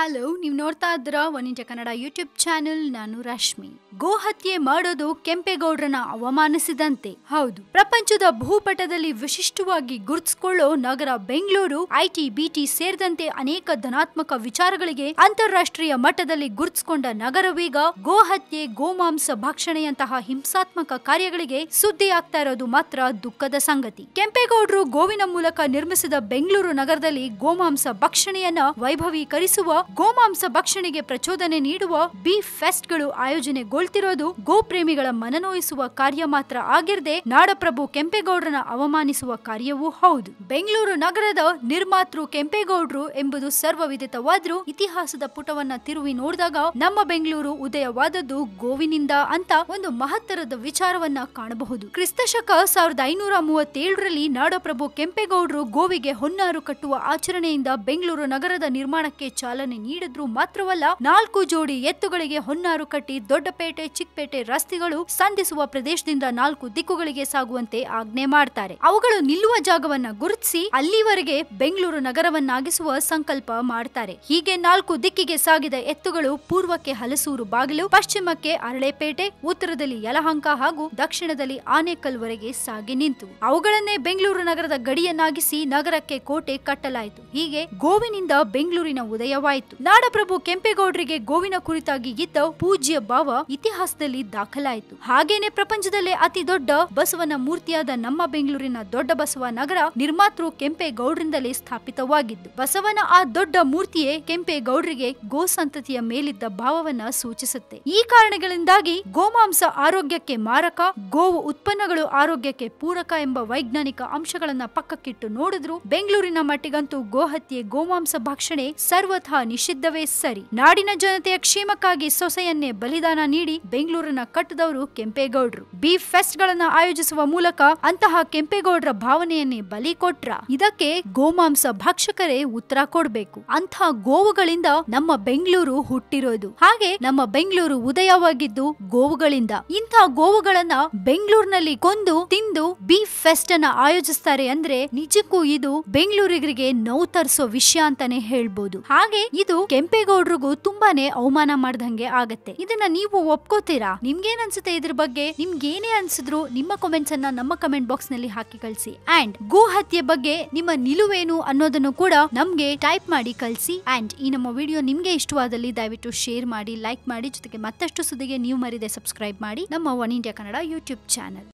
Hello, ನೀವು ನೋಡ್ತಾ ಇದ್ರ ಇಂಡಿಯಾ ಕನ್ನಡ ಯೂಟ್ಯೂಬ್ ಚಾನೆಲ್ ನಾನು ರಶ್ಮಿ. ಗೋ ಹತ್ಯೆ ಮಾಡೋದು ಕೆಂಪೇಗೌಡರನ್ನ ಅವಮಾನಿಸಿದಂತೆ. ಹೌದು. ಪ್ರಪಂಚದ ಭೂಪಟದಲ್ಲಿ ವಿಶಿಷ್ಟವಾಗಿ ಗುರುತಿಸಿಕೊಳ್ಳೋ ನಗರ ಬೆಂಗಳೂರು, ಐಟಿ, ಬಿಟಿ ಸೇರಿದಂತೆ ಅನೇಕ ಧನಾತ್ಮಕ ವಿಚಾರಗಳಿಗೆ ಅಂತಾರಾಷ್ಟ್ರೀಯ ಮಟ್ಟದಲ್ಲಿ ಗುರುತಿಸಿಕೊಂಡ ನಗರವೀಗ ಗೋಹತ್ಯೆ, ಗೋಮಾಂಸ ಭಕ್ಷಣೆಯಂತಹ ಹಿಂಸಾತ್ಮಕ ಕಾರ್ಯಗಳಿಗೆ ಸುದ್ದಿ ಆಗ್ತಾ ಇರೋದು ಮಾತ್ರ ದುಃಖದ ಸಂಗತಿ. ಕೆಂಪೇಗೌಡರು ಗೋವಿನ ಮೂಲಕ ನಿರ್ಮಿಸಿದ ಬೆಂಗಳೂರು ನಗರದಲ್ಲಿ ಗೋಮಾಂಸ ಭಕ್ಷಣೆಯನ್ನ ವೈಭವೀಕರಿಸುವ ಗೋಮಾಂಸ ಭಕ್ಷಣೆಗೆ ಪ್ರಚೋದನೆ ನೀಡುವ ಬೀಫ್ ಫೆಸ್ಟ್ಗಳು ಆಯೋಜನೆಗೊಳ್ತಿರೋದು ಗೋ ಪ್ರೇಮಿಗಳ ಮನನೋಯಿಸುವ ಕಾರ್ಯ ಮಾತ್ರ ಆಗಿರದೆ ನಾಡಪ್ರಭು ಕೆಂಪೇಗೌಡರನ ಅವಮಾನಿಸುವ ಕಾರ್ಯವೂ ಹೌದು. ಬೆಂಗಳೂರು ನಗರದ ನಿರ್ಮಾತೃ ಕೆಂಪೇಗೌಡರು ಎಂಬುದು ಸರ್ವವಿದಿತವಾದ್ರೂ ಇತಿಹಾಸದ ಪುಟವನ್ನ ತಿರುವಿ ನೋಡಿದಾಗ ನಮ್ಮ ಬೆಂಗಳೂರು ಉದಯವಾದದ್ದು ಗೋವಿನಿಂದ ಅಂತ ಒಂದು ಮಹತ್ತರದ ವಿಚಾರವನ್ನ ಕಾಣಬಹುದು. ಕ್ರಿಸ್ತಶಕ ಸಾವಿರದ ಐನೂರ ಮೂವತ್ತೇಳರಲ್ಲಿ ನಾಡಪ್ರಭು ಕೆಂಪೇಗೌಡರು ಗೋವಿಗೆ ಹೊನ್ನಾರು ಕಟ್ಟುವ ಆಚರಣೆಯಿಂದ ಬೆಂಗಳೂರು ನಗರದ ನಿರ್ಮಾಣಕ್ಕೆ ಚಾಲನೆ ನೀಡಿದ್ರು ಮಾತ್ರವಲ್ಲ, ನಾಲ್ಕು ಜೋಡಿ ಎತ್ತುಗಳಿಗೆ ಹೊನ್ನಾರು ಕಟ್ಟಿ ದೊಡ್ಡಪೇಟೆ, ಚಿಕ್ಕಪೇಟೆ ರಸ್ತೆಗಳು ಸಂಧಿಸುವ ಪ್ರದೇಶದಿಂದ ನಾಲ್ಕು ದಿಕ್ಕುಗಳಿಗೆ ಸಾಗುವಂತೆ ಆಜ್ಞೆ ಮಾಡ್ತಾರೆ. ಅವುಗಳು ನಿಲ್ಲುವ ಜಾಗವನ್ನ ಗುರುತಿಸಿ ಅಲ್ಲಿವರೆಗೆ ಬೆಂಗಳೂರು ನಗರವನ್ನಾಗಿಸುವ ಸಂಕಲ್ಪ ಮಾಡ್ತಾರೆ. ಹೀಗೆ ನಾಲ್ಕು ದಿಕ್ಕಿಗೆ ಸಾಗಿದ ಎತ್ತುಗಳು ಪೂರ್ವಕ್ಕೆ ಹಲಸೂರು ಬಾಗಿಲು, ಪಶ್ಚಿಮಕ್ಕೆ ಅರಳೆಪೇಟೆ, ಉತ್ತರದಲ್ಲಿ ಯಲಹಂಕ ಹಾಗೂ ದಕ್ಷಿಣದಲ್ಲಿ ಆನೇಕಲ್ವರೆಗೆ ಸಾಗಿ ನಿಂತು. ಅವುಗಳನ್ನೇ ಬೆಂಗಳೂರು ನಗರದ ಗಡಿಯನ್ನಾಗಿಸಿ ನಗರಕ್ಕೆ ಕೋಟೆ ಕಟ್ಟಲಾಯಿತು. ಹೀಗೆ ಗೋವಿನಿಂದ ಬೆಂಗಳೂರಿನ ಉದಯವಾಯಿತು. ನಾಡಪ್ರಭು ಕೆಂಪೇಗೌಡರಿಗೆ ಗೋವಿನ ಕುರಿತಾಗಿ ಇದ್ದ ಪೂಜ್ಯ ಭಾವ ಇತಿಹಾಸದಲ್ಲಿ ದಾಖಲಾಯಿತು. ಹಾಗೇನೆ ಪ್ರಪಂಚದಲ್ಲೇ ಅತಿ ದೊಡ್ಡ ಬಸವನ ಮೂರ್ತಿಯಾದ ನಮ್ಮ ಬೆಂಗಳೂರಿನ ದೊಡ್ಡ ಬಸವ ನಗರ ನಿರ್ಮಾತೃ ಕೆಂಪೇಗೌಡರಿಂದಲೇ ಸ್ಥಾಪಿತವಾಗಿದ್ದು ಬಸವನ ಆ ದೊಡ್ಡ ಮೂರ್ತಿಯೇ ಕೆಂಪೇಗೌಡರಿಗೆ ಗೋ ಸಂತತಿಯ ಮೇಲಿದ್ದ ಭಾವವನ್ನ ಸೂಚಿಸುತ್ತೆ. ಈ ಕಾರಣಗಳಿಂದಾಗಿ ಗೋಮಾಂಸ ಆರೋಗ್ಯಕ್ಕೆ ಮಾರಕ, ಗೋವು ಉತ್ಪನ್ನಗಳು ಆರೋಗ್ಯಕ್ಕೆ ಪೂರಕ ಎಂಬ ವೈಜ್ಞಾನಿಕ ಅಂಶಗಳನ್ನ ಪಕ್ಕಕ್ಕಿಟ್ಟು ನೋಡಿದ್ರು ಬೆಂಗಳೂರಿನ ಮಟ್ಟಿಗಂತೂ ಗೋಹತ್ಯೆ, ಗೋಮಾಂಸ ಭಕ್ಷಣೆ ಸರ್ವಥಾ ನಿಷಿದ್ಧವೇ ಸರಿ. ನಾಡಿನ ಜನತೆಯ ಕ್ಷೇಮಕ್ಕಾಗಿ ಸೊಸೆಯನ್ನೇ ಬಲಿದಾನ ನೀಡಿ ಬೆಂಗಳೂರನ್ನ ಕಟ್ಟದವರು ಕೆಂಪೇಗೌಡರು. ಬಿ ಫೆಸ್ಟ್ ಗಳನ್ನ ಆಯೋಜಿಸುವ ಮೂಲಕ ಅಂತಹ ಕೆಂಪೇಗೌಡರ ಭಾವನೆಯನ್ನೇ ಬಲಿ ಕೊಟ್ರ. ಇದಕ್ಕೆ ಗೋಮಾಂಸ ಭಕ್ಷಕರೇ ಉತ್ತರ ಕೊಡ್ಬೇಕು. ಅಂತಹ ಗೋವುಗಳಿಂದ ನಮ್ಮ ಬೆಂಗಳೂರು ಹುಟ್ಟಿರೋದು. ಹಾಗೆ ನಮ್ಮ ಬೆಂಗಳೂರು ಉದಯವಾಗಿದ್ದು ಗೋವುಗಳಿಂದ. ಇಂತಹ ಗೋವುಗಳನ್ನ ಬೆಂಗಳೂರಿನಲ್ಲಿ ಕೊಂದು ತಿಂದು ಬಿ ಫೆಸ್ಟ್ ಅನ್ನ ಆಯೋಜಿಸ್ತಾರೆ ಅಂದ್ರೆ ನಿಜಕ್ಕೂ ಇದು ಬೆಂಗಳೂರಿಗರಿಗೆ ನೋವು ತರಿಸೋ ವಿಷಯ ಅಂತಾನೆ ಹೇಳ್ಬೋದು. ಹಾಗೆ ಇದು ಕೆಂಪೇಗೌಡರಿಗೂ ತುಂಬಾನೇ ಅವಮಾನ ಮಾಡ್ದಂಗೆ ಆಗತ್ತೆ. ಇದನ್ನ ನೀವು ಒಪ್ಕೋತೀರಾ? ನಿಮ್ಗೇನ್ ಅನ್ಸುತ್ತೆ ಇದ್ರ ಬಗ್ಗೆ? ನಿಮ್ಗೇನೇ ಅನ್ಸಿದ್ರು ನಿಮ್ಮ ಕಮೆಂಟ್ಸ್ ಅನ್ನ ನಮ್ಮ ಕಮೆಂಟ್ ಬಾಕ್ಸ್ನಲ್ಲಿ ಹಾಕಿ ಕಳಿಸಿ. ಅಂಡ್ ಗೋ ಬಗ್ಗೆ ನಿಮ್ಮ ನಿಲುವೇನು ಅನ್ನೋದನ್ನು ಕೂಡ ನಮ್ಗೆ ಟೈಪ್ ಮಾಡಿ ಕಳಿಸಿ. ಅಂಡ್ ಈ ನಮ್ಮ ವಿಡಿಯೋ ನಿಮ್ಗೆ ಇಷ್ಟವಾದಲ್ಲಿ ದಯವಿಟ್ಟು ಶೇರ್ ಮಾಡಿ ಲೈಕ್ ಮಾಡಿ. ಜೊತೆಗೆ ಮತ್ತಷ್ಟು ಸುದ್ದಿಗೆ ನೀವು ಮರಿದೆ ಸಬ್ಸ್ಕ್ರೈಬ್ ಮಾಡಿ ನಮ್ಮ one India Kannada YouTube channel